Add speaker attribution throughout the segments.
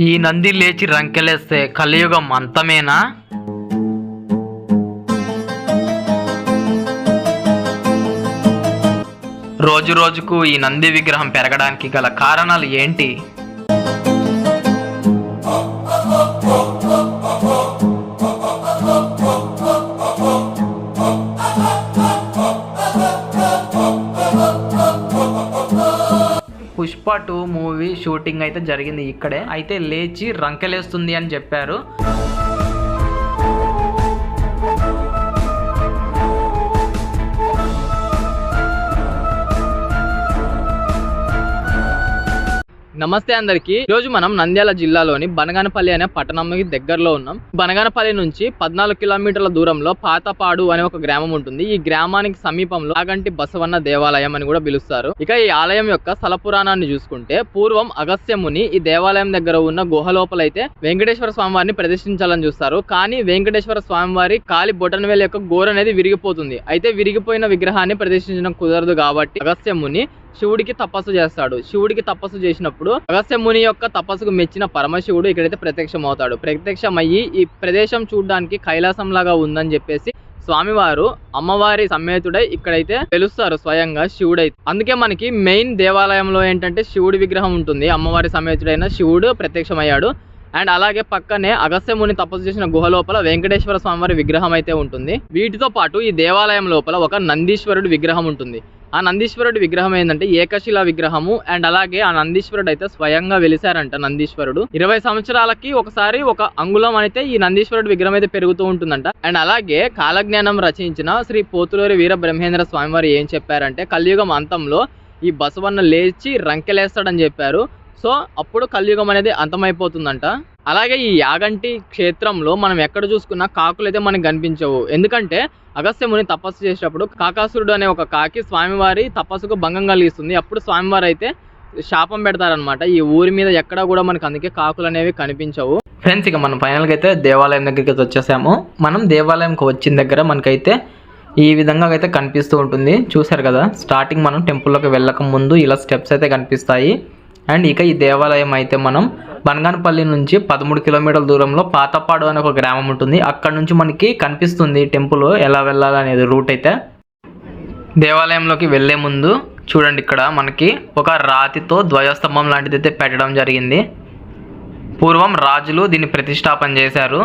Speaker 1: ఈ నంది లేచి రంకెలేస్తే కలియుగం అంతమేనా? రోజు రోజుకు ఈ నంది విగ్రహం పెరగడానికి గల కారణాలు ఏంటి? టూ మూవీ షూటింగ్ అయితే జరిగింది ఇక్కడే. అయితే లేచి రంకెలేస్తుంది అని చెప్పారు. నమస్తే అందరికి. ఈరోజు మనం నంద్యాల జిల్లాలోని బనగానపల్లి అనే పట్టణంకి దగ్గరలో ఉన్నాం. బనగానపల్లి నుంచి పద్నాలుగు కిలోమీటర్ల దూరంలో పాతపాడు అనే ఒక గ్రామం ఉంటుంది. ఈ గ్రామానికి సమీపంలో ఆగంటి బసవన్న దేవాలయం అని కూడా పిలుస్తారు. ఇక ఈ ఆలయం యొక్క స్థల పురాణాన్ని చూసుకుంటే పూర్వం అగస్త్యముని ఈ దేవాలయం దగ్గర ఉన్న గుహ లోపలైతే వెంకటేశ్వర స్వామి వారిని ప్రదర్శించాలని చూస్తారు. కానీ వెంకటేశ్వర స్వామి వారి కాలి బొటనవేలు యొక్క గోర అనేది విరిగిపోతుంది. అయితే విరిగిపోయిన విగ్రహాన్ని ప్రదర్శించడం కుదరదు కాబట్టి అగస్త్యముని శివుడికి తపస్సు చేస్తాడు. శివుడికి తపస్సు చేసినప్పుడు అగస్త్య ముని యొక్క తపస్సుకు మెచ్చిన పరమశివుడు ఇక్కడైతే ప్రత్యక్షం అవుతాడు ప్రత్యక్షమయ్యి ఈ ప్రదేశం చూడడానికి కైలాసం లాగా ఉందని చెప్పేసి స్వామివారు అమ్మవారి సమేతుడై ఇక్కడైతే తెలుస్తారు స్వయంగా శివుడైతే. అందుకే మనకి మెయిన్ దేవాలయంలో ఏంటంటే శివుడి విగ్రహం ఉంటుంది. అమ్మవారి సమేతుడైన శివుడు ప్రత్యక్షమయ్యాడు. అండ్ అలాగే పక్కనే అగస్త్యముని తపస్సు చేసిన గుహ లోపల వెంకటేశ్వర స్వామివారి విగ్రహం అయితే ఉంటుంది. వీటితో పాటు ఈ దేవాలయం లోపల ఒక నందీశ్వరుడి విగ్రహం ఉంటుంది. ఆ నందీశ్వరుడి విగ్రహం ఏంటంటే ఏకశిల విగ్రహము. అండ్ అలాగే ఆ నందీశ్వరుడు అయితే స్వయంగా వెలిసారంట నందీశ్వరుడు. ఇరవై సంవత్సరాలకి ఒకసారి ఒక అంగుళం అయితే ఈ నందీశ్వరుడి విగ్రహం అయితే పెరుగుతూ ఉంటుందంట. అండ్ అలాగే కాలజ్ఞానం రచించిన శ్రీ పోతులూరి వీర బ్రహ్మేంద్ర స్వామి వారు ఏం చెప్పారంటే కలియుగం అంతంలో ఈ బసవన్న లేచి రంకెలేస్తాడని చెప్పారు. సో అప్పుడు కలియుగం అనేది అంతమైపోతుందంట. అలాగే ఈ యాగంటి క్షేత్రంలో మనం ఎక్కడ చూసుకున్నా కాకులు అయితే మనకు కనిపించవు. ఎందుకంటే అగస్త్యముని తపస్సు చేసేటప్పుడు కాకాసురుడు అనే ఒక కాకి స్వామివారి తపస్సుకు భంగం కలిగిస్తుంది. అప్పుడు స్వామివారు అయితే శాపం పెడతారనమాట ఈ ఊరి మీద ఎక్కడ కూడా మనకు అందుకే కాకులు అనేవి కనిపించవు. ఫ్రెండ్స్ ఇక మనం ఫైనల్గా అయితే దేవాలయం దగ్గరికి అయితే వచ్చేసాము. మనం దేవాలయంకి వచ్చిన దగ్గర మనకైతే ఈ విధంగా అయితే కనిపిస్తూ ఉంటుంది. చూసారు కదా? స్టార్టింగ్ మనం టెంపుల్లోకి వెళ్ళక ముందు ఇలా స్టెప్స్ అయితే కనిపిస్తాయి. అండ్ ఇక ఈ దేవాలయం అయితే మనం బనగానపల్లి నుంచి పదమూడు కిలోమీటర్ల దూరంలో పాతపాడు అనే ఒక గ్రామం ఉంటుంది. అక్కడ నుంచి మనకి కనిపిస్తుంది టెంపుల్ ఎలా వెళ్ళాలనేది రూట్ అయితే. దేవాలయంలోకి వెళ్ళే ముందు చూడండి ఇక్కడ మనకి ఒక రాతితో ధ్వజస్తంభం లాంటిది అయితే పెట్టడం జరిగింది. పూర్వం రాజులు దీన్ని ప్రతిష్టాపన చేశారు.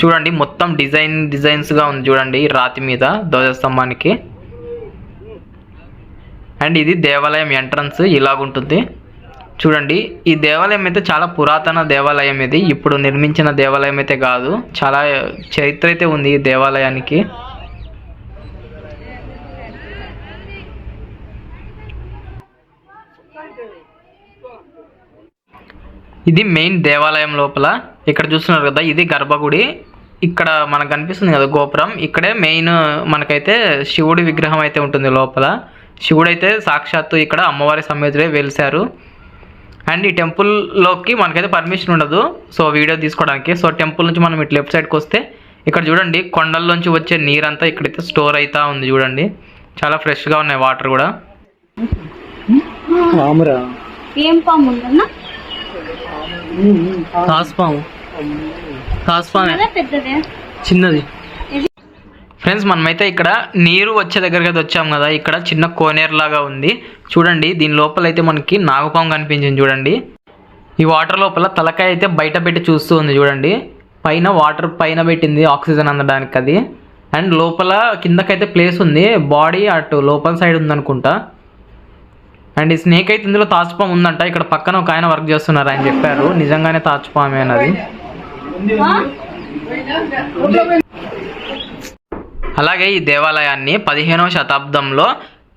Speaker 1: చూడండి మొత్తం డిజైన్ డిజైన్స్గా ఉంది చూడండి రాతి మీద ధ్వజస్తంభానికి. అండ్ ఇది దేవాలయం ఎంట్రన్స్ ఇలాగుంటుంది. చూడండి ఈ దేవాలయం అయితే చాలా పురాతన దేవాలయం ఇది. ఇప్పుడు నిర్మించిన దేవాలయం అయితే కాదు. చాలా చరిత్ర అయితే ఉంది ఈ దేవాలయానికి. ఇది మెయిన్ దేవాలయం లోపల. ఇక్కడ చూస్తున్నారు కదా ఇది గర్భగుడి. ఇక్కడ మనకు కనిపిస్తుంది కదా గోపురం. ఇక్కడే మెయిన్ మనకైతే శివుడి విగ్రహం అయితే ఉంటుంది లోపల. శివుడైతే సాక్షాత్తు ఇక్కడ అమ్మవారి సమేతుడే వెలిశారు. అండ్ ఈ టెంపుల్లోకి మనకైతే పర్మిషన్ ఉండదు. సో వీడియో తీసుకోవడానికి. సో టెంపుల్ నుంచి మనం ఇటు లెఫ్ట్ సైడ్కి వస్తే ఇక్కడ చూడండి కొండల్లోంచి వచ్చే నీరంతా ఇక్కడైతే స్టోర్ అవుతా ఉంది చూడండి. చాలా ఫ్రెష్గా ఉన్నాయి వాటర్ కూడా.
Speaker 2: ఏం పాము
Speaker 1: కాసుపాము. కాసుపామే. చిన్నది ఫ్రెండ్స్ మనమైతే ఇక్కడ నీరు వచ్చే దగ్గరికి అయితే వచ్చాం కదా. ఇక్కడ చిన్న కోనేరు లాగా ఉంది. చూడండి దీని లోపల అయితే మనకి నాగపాము కనిపించింది చూడండి. ఈ వాటర్ లోపల తలకాయ అయితే బయట పెట్టి చూస్తూ ఉంది చూడండి. పైన వాటర్ పైన పెట్టింది ఆక్సిజన్ అందడానికి అది అండ్ లోపల కిందకైతే ప్లేస్ ఉంది. బాడీ అటు లోపల సైడ్ ఉందనుకుంటా. అండ్ ఈ స్నేక్ అయితే ఇందులో తాచుపాము ఉందంట. ఇక్కడ పక్కన ఒక ఆయన వర్క్ చేస్తున్నారు ఆయన చెప్పారు. నిజంగానే తాచుపామే అన్నది. అలాగే ఈ దేవాలయాన్ని పదిహేనవ శతాబ్దంలో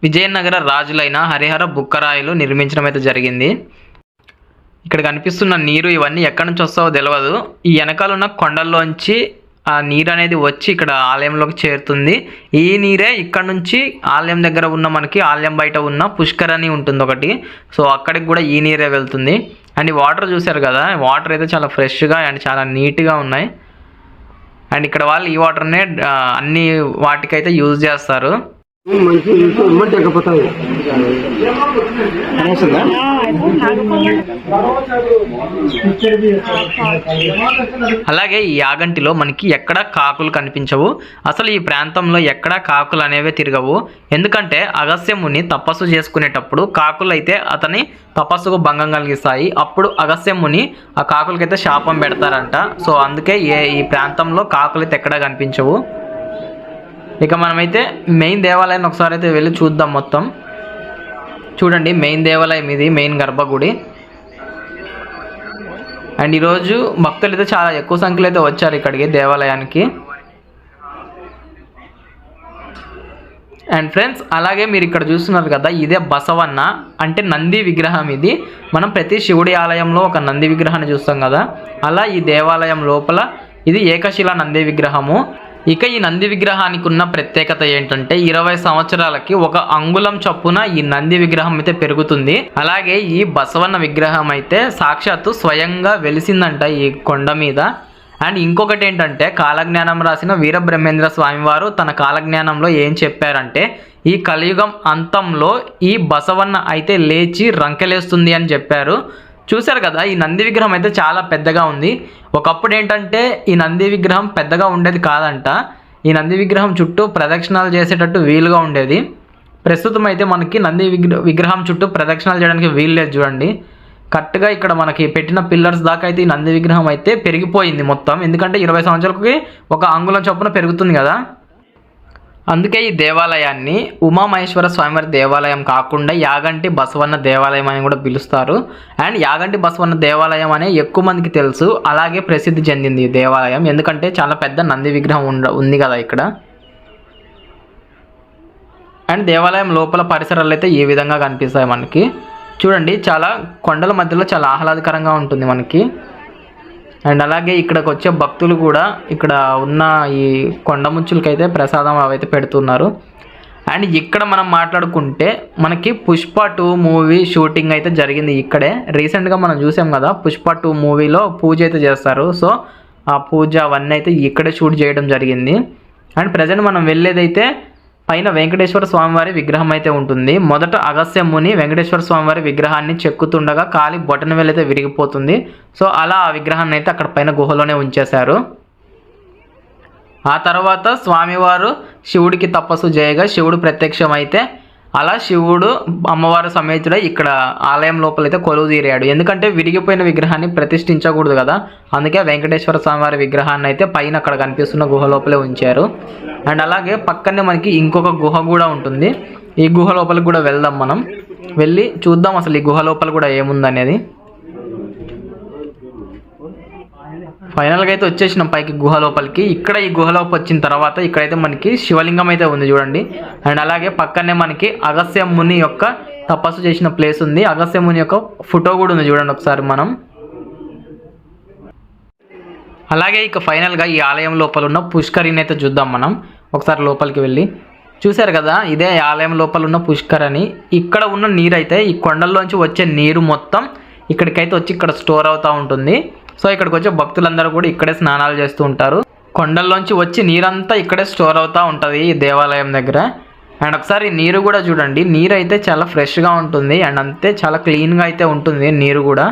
Speaker 1: విజయనగర రాజులైన హరిహర బుక్కరాయలు నిర్మించడం అయితే జరిగింది. ఇక్కడ కనిపిస్తున్న నీరు ఇవన్నీ ఎక్కడి నుంచి వస్తావో తెలియదు ఈ వెనకాల ఉన్న కొండల్లోంచి ఆ నీరు అనేది వచ్చి ఇక్కడ ఆలయంలోకి చేరుతుంది. ఈ నీరే ఇక్కడ నుంచి ఆలయం దగ్గర ఉన్న మనకి ఆలయం బయట ఉన్న పుష్కరణి ఉంటుంది ఒకటి. సో అక్కడికి కూడా ఈ నీరే వెళ్తుంది. అండ్ ఈ వాటర్ చూశారు కదా వాటర్ అయితే చాలా ఫ్రెష్గా అండ్ చాలా నీట్గా ఉన్నాయి. అండ్ ఇక్కడ వాళ్ళు ఈ వాటర్నే అన్ని వాటికైతే యూజ్ చేస్తారు.
Speaker 3: మంచి ఇమ్మంటే ఎక్కపోతాయి
Speaker 1: అలాగే ఈ యాగంటిలో మనకి ఎక్కడా కాకులు కనిపించవు. అసలు ఈ ప్రాంతంలో ఎక్కడా కాకులు అనేవి తిరగవు. ఎందుకంటే అగస్త్య ముని తపస్సు చేసుకునేటప్పుడు కాకులు అయితే అతని తపస్సుకు భంగం కలిగిస్తాయి. అప్పుడు అగస్త్య ముని ఆ కాకులకైతే శాపం పెడతారంట. సో అందుకే ఏ ఈ ప్రాంతంలో కాకులు అయితే ఎక్కడా కనిపించవు. ఇక మనమైతే మెయిన్ దేవాలయాన్ని ఒకసారి అయితే వెళ్ళి చూద్దాం మొత్తం. చూడండి మెయిన్ దేవాలయం ఇది మెయిన్ గర్భగుడి. అండ్ ఈరోజు భక్తులు అయితే చాలా ఎక్కువ సంఖ్యలో అయితే వచ్చారు ఇక్కడికి దేవాలయానికి. అండ్ ఫ్రెండ్స్ అలాగే మీరు ఇక్కడ చూస్తున్నారు కదా ఇదే బసవన్న అంటే నంది విగ్రహం ఇది. మనం ప్రతి శివుడి ఆలయంలో ఒక నంది విగ్రహాన్ని చూస్తాం కదా. అలా ఈ దేవాలయం లోపల ఇది ఏకశిలా నంది విగ్రహము. ఇక ఈ నంది విగ్రహానికి ఉన్న ప్రత్యేకత ఏంటంటే ఇరవై సంవత్సరాలకి ఒక అంగుళం చొప్పున ఈ నంది విగ్రహం అయితే పెరుగుతుంది. అలాగే ఈ బసవన్న విగ్రహం అయితే సాక్షాత్తు స్వయంగా వెలిసిందంట ఈ కొండ మీద. అండ్ ఇంకొకటి ఏంటంటే కాలజ్ఞానం రాసిన వీరబ్రహ్మేంద్ర స్వామివారు తన కాలజ్ఞానంలో ఏం చెప్పారంటే ఈ కలియుగం అంతంలో ఈ బసవన్న అయితే లేచి రంకెలేస్తుంది అని చెప్పారు. చూశారు కదా ఈ నంది విగ్రహం అయితే చాలా పెద్దగా ఉంది. ఒకప్పుడు ఏంటంటే ఈ నంది విగ్రహం పెద్దగా ఉండేది కాదంట. ఈ నంది విగ్రహం చుట్టూ ప్రదక్షిణాలు చేసేటట్టు వీలుగా ఉండేది. ప్రస్తుతం అయితే మనకి నంది విగ్ర విగ్రహం చుట్టూ ప్రదక్షిణాలు చేయడానికి వీలు లేదు చూడండి. కరెక్ట్గా ఇక్కడ మనకి పెట్టిన పిల్లర్స్ దాకా అయితే ఈ నంది విగ్రహం అయితే పెరిగిపోయింది మొత్తం. ఎందుకంటే ఇరవై సంవత్సరాలకి ఒక అంగుళం చొప్పున పెరుగుతుంది కదా. అందుకే ఈ దేవాలయాన్ని ఉమామహేశ్వర స్వామివారి దేవాలయం కాకుండా యాగంటి బసవన్న దేవాలయం అని కూడా పిలుస్తారు. అండ్ యాగంటి బసవన్న దేవాలయం అనే ఎక్కువ మందికి తెలుసు. అలాగే ప్రసిద్ధి చెందింది ఈ దేవాలయం. ఎందుకంటే చాలా పెద్ద నంది విగ్రహం ఉండ ఉంది కదా ఇక్కడ. అండ్ దేవాలయం లోపల పరిసరాలు అయితే ఈ విధంగా కనిపిస్తాయి మనకి. చూడండి చాలా కొండల మధ్యలో చాలా ఆహ్లాదకరంగా ఉంటుంది మనకి. అండ్ అలాగే ఇక్కడికి వచ్చే భక్తులు కూడా ఇక్కడ ఉన్న ఈ కొండముచ్చులకైతే ప్రసాదం అవైతే పెడుతున్నారు. అండ్ ఇక్కడ మనం మాట్లాడుకుంటే మనకి పుష్ప టూ మూవీ షూటింగ్ అయితే జరిగింది ఇక్కడే. రీసెంట్గా మనం చూసాం కదా పుష్ప టూ మూవీలో పూజ అయితే చేస్తారు. సో ఆ పూజ అవన్నీ అయితే ఇక్కడే షూట్ చేయడం జరిగింది. అండ్ ప్రజెంట్ మనం వెళ్ళేదైతే పైన వెంకటేశ్వర స్వామివారి విగ్రహం అయితే ఉంటుంది. మొదట అగస్య ముని వెంకటేశ్వర స్వామివారి విగ్రహాన్ని చెక్కుతుండగా కాలి బొటన వేలైతే విరిగిపోతుంది. సో అలా ఆ విగ్రహాన్ని అయితే అక్కడ పైన గుహలోనే ఉంచేశారు. ఆ తర్వాత స్వామివారు శివుడికి తపస్సు చేయగా శివుడు ప్రత్యక్షమైతే అలా శివుడు అమ్మవారు సమేతుడై ఇక్కడ ఆలయం లోపలైతే కొలువు తీరాడు. ఎందుకంటే విరిగిపోయిన విగ్రహాన్ని ప్రతిష్ఠించకూడదు కదా. అందుకే వెంకటేశ్వర స్వామివారి విగ్రహాన్ని అయితే పైన అక్కడ కనిపిస్తున్న గుహ లోపలే ఉంచారు. అండ్ అలాగే పక్కనే మనకి ఇంకొక గుహ కూడా ఉంటుంది. ఈ గుహ లోపలికి కూడా వెళ్దాం మనం. వెళ్ళి చూద్దాం అసలు ఈ గుహ లోపల కూడా ఏముందనేది. ఫైనల్గా అయితే వచ్చేసినాం పైకి గుహ లోపలికి. ఇక్కడ ఈ గుహ లోపల వచ్చిన తర్వాత ఇక్కడైతే మనకి శివలింగం అయితే ఉంది చూడండి. అండ్ అలాగే పక్కనే మనకి అగస్య ముని యొక్క తపస్సు చేసిన ప్లేస్ ఉంది. అగస్య ముని యొక్క ఫోటో కూడా ఉంది చూడండి ఒకసారి మనం. అలాగే ఇక ఫైనల్గా ఈ ఆలయం లోపల ఉన్న పుష్కరిని అయితే చూద్దాం మనం. ఒకసారి లోపలికి వెళ్ళి. చూశారు కదా ఇదే ఆలయం లోపల ఉన్న పుష్కర్ అని ఇక్కడ ఉన్న నీరు అయితే ఈ కొండల్లోంచి వచ్చే నీరు మొత్తం ఇక్కడికైతే వచ్చి ఇక్కడ స్టోర్ అవుతూ ఉంటుంది. సో ఇక్కడికి వచ్చే భక్తులందరూ కూడా ఇక్కడే స్నానాలు చేస్తూ ఉంటారు. కొండల్లోంచి వచ్చి నీరంతా ఇక్కడే స్టోర్ అవుతూ ఉంటుంది ఈ దేవాలయం దగ్గర. అండ్ ఒకసారి నీరు కూడా చూడండి. నీరు అయితే చాలా ఫ్రెష్గా ఉంటుంది. అండ్ అంతే చాలా క్లీన్గా అయితే ఉంటుంది నీరు కూడా.